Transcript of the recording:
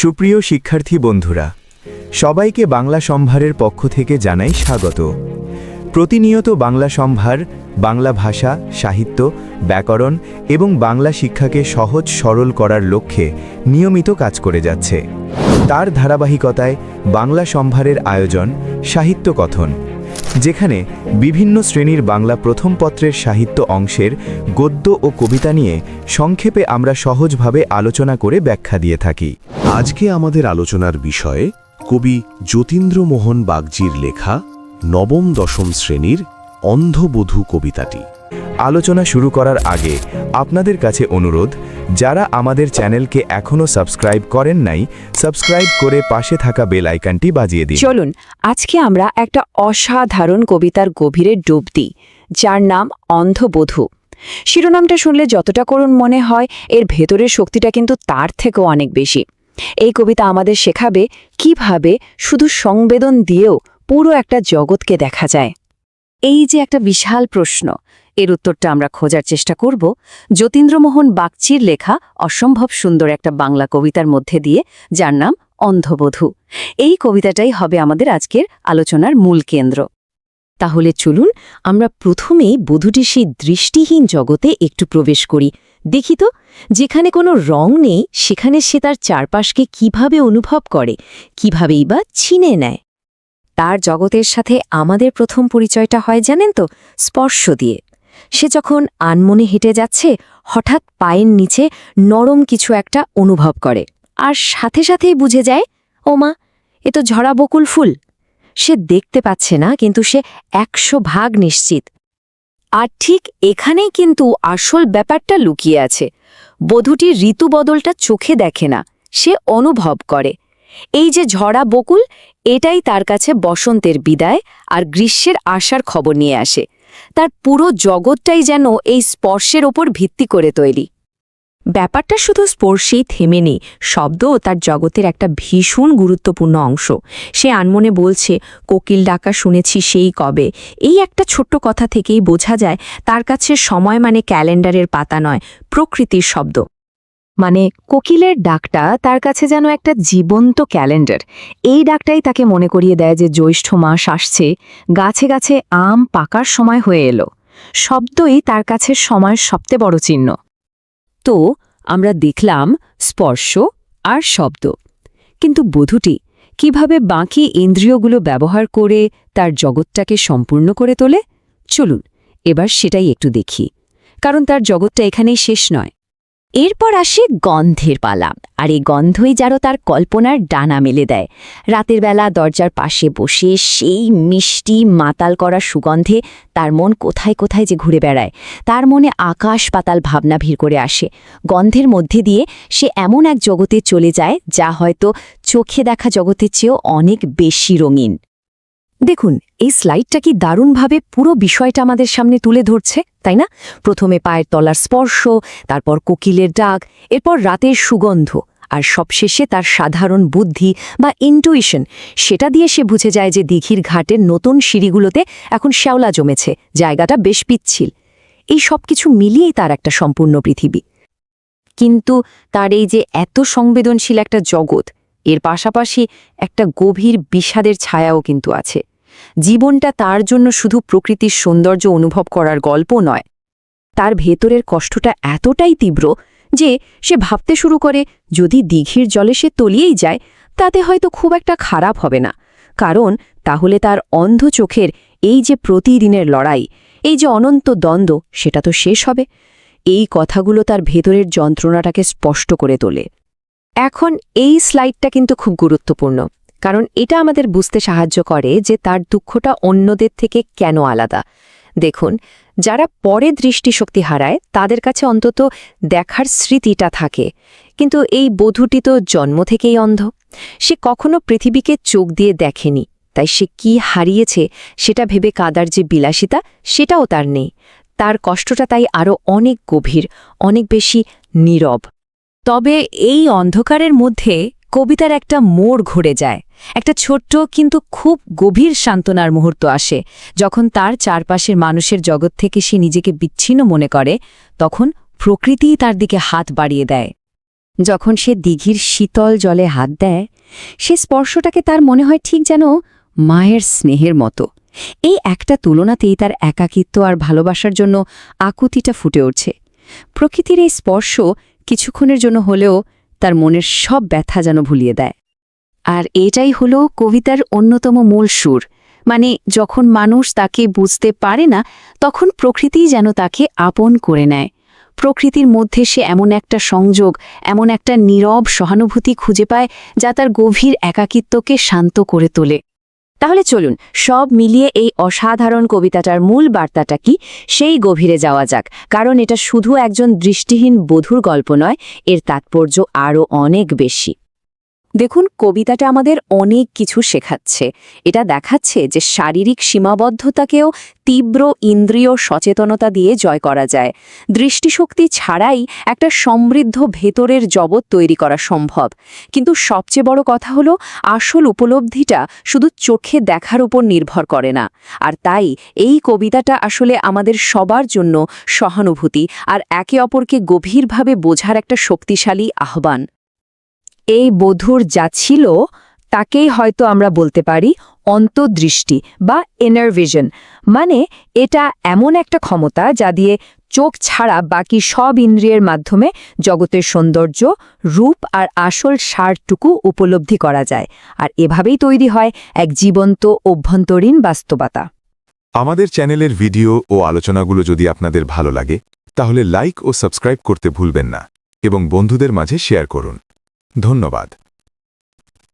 সুপ্রিয় শিক্ষার্থী বন্ধুরা, সবাইকে বাংলা সম্ভারের পক্ষ থেকে জানাই স্বাগত। প্রতিনিয়ত বাংলা সম্ভার, বাংলা ভাষা, সাহিত্য, ব্যাকরণ এবং বাংলা শিক্ষাকে সহজ সরল করার লক্ষ্যে নিয়মিত কাজ করে যাচ্ছে। তার ধারাবাহিকতায় বাংলা সম্ভারের আয়োজন, সাহিত্য কথন যেখানে বিভিন্ন শ্রেণির বাংলা প্রথম পত্রের সাহিত্য অংশের গদ্য ও কবিতা নিয়ে সংক্ষেপে আমরা সহজভাবে আলোচনা করে ব্যাখ্যা দিয়ে থাকি। আজকে আমাদের আলোচনার বিষয়ে কবি যতীন্দ্রমোহন বাগজির লেখা নবম দশম শ্রেণির অন্ধবধূ কবিতাটি। আলোচনা শুরু করার আগে আপনাদের কাছে অনুরোধ, যারা আমাদের চ্যানেলকে এখনও সাবস্ক্রাইব করেন নাই, সাবস্ক্রাইব করে পাশে থাকা বেল আইকনটি বাজিয়ে দিন। চলুন, আজকে আমরা একটা অসাধারণ কবিতার গভীরে ডুব দিই, যার নাম অন্ধবধূ। শিরোনামটা শুনলে যতটা করুণ মনে হয়, এর ভেতরের শক্তিটা কিন্তু তার থেকেও অনেক বেশি। এই কবিতা আমাদের শেখাবে কীভাবে শুধু সংবেদন দিয়েও পুরো একটা জগৎকে দেখা যায়। এই যে একটা বিশাল প্রশ্ন এর উত্তরটা আমরা খোঁজার চেষ্টা করব। যতীন্দ্রমোহন বাগচির লেখা অসম্ভব সুন্দর একটা বাংলা কবিতার মধ্যে দিয়ে, যার নাম অন্ধবধূ। এই কবিতাটাই হবে আমাদের আজকের আলোচনার মূল কেন্দ্র। তাহলে চলুন, আমরা প্রথমেই বধূটির সেই দৃষ্টিহীন জগতে একটু প্রবেশ করি। দেখি তো, যেখানে কোনো রং নেই, সেখানে সে তার চারপাশকে কীভাবে অনুভব করে, কিভাবেই বা ছিনে নেয়। তার জগতের সাথে আমাদের প্রথম পরিচয়টা হয় জানেন তো, স্পর্শ দিয়ে। সে যখন আনমনে হেঁটে যাচ্ছে, হঠাৎ পায়ের নিচে নরম কিছু একটা অনুভব করে। আর সাথে সাথেই বুঝে যায়, ও মা, এ তো ঝরা বকুল ফুল। সে দেখতে পাচ্ছে না, কিন্তু সে একশো ভাগ নিশ্চিত। আর ঠিক এখানেই কিন্তু আসল ব্যাপারটা লুকিয়ে আছে। বধূটির ঋতু বদলটা চোখে দেখে না, সে অনুভব করে। এই যে ঝরা বকুল, এটাই তার কাছে বসন্তের বিদায় আর গ্রীষ্মের আশার খবর নিয়ে আসে। তার পুরো জগৎটাই যেন এই স্পর্শের ওপর ভিত্তি করে তৈরি। ব্যাপারটা শুধু স্পর্শেই থেমে নেই, শব্দও তার জগতের একটা ভীষণ গুরুত্বপূর্ণ অংশ। সে আনমনে বলছে, কোকিল ডাকা শুনেছি সেই কবে। এই একটা ছোট্ট কথা থেকেই বোঝা যায়, তার কাছে সময় মানে ক্যালেন্ডারের পাতা নয়, প্রকৃতির শব্দ। মানে কোকিলের ডাকটা তার কাছে যেন একটা জীবন্ত ক্যালেন্ডার। এই ডাকটাই তাকে মনে করিয়ে দেয় যে জ্যৈষ্ঠ মাস আসছে, গাছে গাছে আম পাকার সময় হয়ে এলো। শব্দই তার কাছে সময়ের সবচেয়ে বড় চিহ্ন। তো, আমরা দেখলাম স্পর্শ আর শব্দ। কিন্তু বধূটি কীভাবে বাকি ইন্দ্রিয়গুলো ব্যবহার করে তার জগৎটাকে সম্পূর্ণ করে তোলে? চলুন, এবার সেটাই একটু দেখি। কারণ তার জগৎটা এখানেই শেষ নয়। এরপর আসে গন্ধের পালা, আর এই গন্ধই যেন তার কল্পনার ডানা মেলে দেয়। রাতের বেলা দরজার পাশে বসে সেই মিষ্টি মাতাল করা সুগন্ধে তার মন কোথায় কোথায় যে ঘুরে বেড়ায়, তার মনে আকাশ পাতাল ভাবনা ভিড় করে আসে। গন্ধের মধ্যে দিয়ে সে এমন এক জগতে চলে যায় যা হয়তো চোখে দেখা জগতের চেয়েও অনেক বেশি রঙিন। দেখুন এই স্লাইডটা কি দারুণভাবে পুরো বিষয়টা আমাদের সামনে তুলে ধরছে, তাই না? প্রথমে পায়ের তলার স্পর্শ, তারপর কোকিলের ডাক, এরপর রাতের সুগন্ধ, আর সবশেষে তার সাধারণ বুদ্ধি বা ইন্টুইশন সেটা দিয়ে সে বুঝে যায় যে দিঘির ঘাটের নতুন সিঁড়িগুলোতে এখন শ্যাওলা জমেছে, জায়গাটা বেশ পিচ্ছিল। এই সব কিছু মিলিয়েই তার একটা সম্পূর্ণ পৃথিবী। কিন্তু তার এই যে এত সংবেদনশীল একটা জগৎ, এর পাশাপাশি একটা গভীর বিষাদের ছায়াও কিন্তু আছে। জীবনটা তার জন্য শুধু প্রকৃতির সৌন্দর্য অনুভব করার গল্প নয়। তার ভেতরের কষ্টটা এতটাই তীব্র যে সে ভাবতে শুরু করে, যদি দীঘির জলে সে তলিয়েই যায়, তাতে হয়তো খুব একটা খারাপ হবে না। কারণ তাহলে তার অন্ধ চোখের এই যে প্রতিদিনের লড়াই, এই যে অনন্ত দ্বন্দ্ব, সেটা তো শেষ হবে। এই কথাগুলো তার ভেতরের যন্ত্রণাটাকে স্পষ্ট করে তোলে। এখন এই স্লাইডটা কিন্তু খুব গুরুত্বপূর্ণ। কারণ এটা আমাদের বুঝতে সাহায্য করে যে তার দুঃখটা অন্যদের থেকে কেন আলাদা। দেখুন, যারা পরে দৃষ্টিশক্তি হারায়, তাদের কাছে অন্তত দেখার স্মৃতিটা থাকে। কিন্তু এই বধূটি তো জন্ম থেকেই অন্ধ। সে কখনো পৃথিবীকে চোখ দিয়ে দেখেনি। তাই সে কি হারিয়েছে সেটা ভেবে কাদার যে বিলাসিতা, সেটাও তার নেই। তার কষ্টটা তাই আরও অনেক গভীর, অনেক বেশি নীরব। তবে এই অন্ধকারের মধ্যে কবিতার একটা মোড় ঘুরে যায়। একটা ছোট্ট কিন্তু খুব গভীর সান্ত্বনার মুহূর্ত আসে। যখন তার চারপাশের মানুষের জগৎ থেকে সে নিজেকে বিচ্ছিন্ন মনে করে, তখন প্রকৃতিই তার দিকে হাত বাড়িয়ে দেয়। যখন সে দিঘির শীতল জলে হাত দেয়, সে স্পর্শটাকে তার মনে হয় ঠিক যেন মায়ের স্নেহের মতো। এই একটা তুলনাতেই তার একাকিত্ব আর ভালোবাসার জন্য আকুতিটা ফুটে উঠছে। প্রকৃতির এই স্পর্শ কিছুক্ষণের জন্য হলেও তার মনের সব ব্যথা যেন ভুলিয়ে দেয়। আর এটাই হল কবিতার অন্যতম মূল সুর। মানে যখন মানুষ তাকে বুঝতে পারে না, তখন প্রকৃতি যেন তাকে আপন করে নেয়। প্রকৃতির মধ্যে সে এমন একটা সংযোগ, এমন একটা নীরব সহানুভূতি খুঁজে পায় যা তার গভীর একাকিত্বকে শান্ত করে তোলে। তাহলে চলুন, সব মিলিয়ে এই অসাধারণ কবিতাটার মূল বার্তাটা কি? সেই গভীরে যাওয়া যাক। কারণ এটা শুধু একজন দৃষ্টিহীন বধুর গল্প নয়, এর তাৎপর্য আরও অনেক বেশি। দেখুন, কবিতাটা আমাদের অনেক কিছু শেখাচ্ছে। এটা দেখাচ্ছে যে শারীরিক সীমাবদ্ধতাকেও তীব্র ইন্দ্রিয় সচেতনতা দিয়ে জয় করা যায়। দৃষ্টিশক্তি ছাড়াই একটা সমৃদ্ধ ভেতরের জগৎ তৈরি করা সম্ভব। কিন্তু সবচেয়ে বড় কথা হলো, আসল উপলব্ধিটা শুধু চোখে দেখার উপর নির্ভর করে না। আর তাই এই কবিতাটা আসলে আমাদের সবার জন্য সহানুভূতি আর একে অপরকে গভীরভাবে বোঝার একটা শক্তিশালী আহ্বান। এই বধুর যা ছিল, তাকেই হয়তো আমরা বলতে পারি অন্তর্দৃষ্টি বা এনারভিশন মানে এটা এমন একটা ক্ষমতা যা দিয়ে চোখ ছাড়া বাকি সব ইন্দ্রিয়ের মাধ্যমে জগতের সৌন্দর্য, রূপ আর আসল সারটুকু উপলব্ধি করা যায়। আর এভাবেই তৈরি হয় এক জীবন্ত অভ্যন্তরীণ বাস্তবতা। আমাদের চ্যানেলের ভিডিও ও আলোচনাগুলো যদি আপনাদের ভালো লাগে, তাহলে লাইক ও সাবস্ক্রাইব করতে ভুলবেন না এবং বন্ধুদের মাঝে শেয়ার করুন। ধন্যবাদ।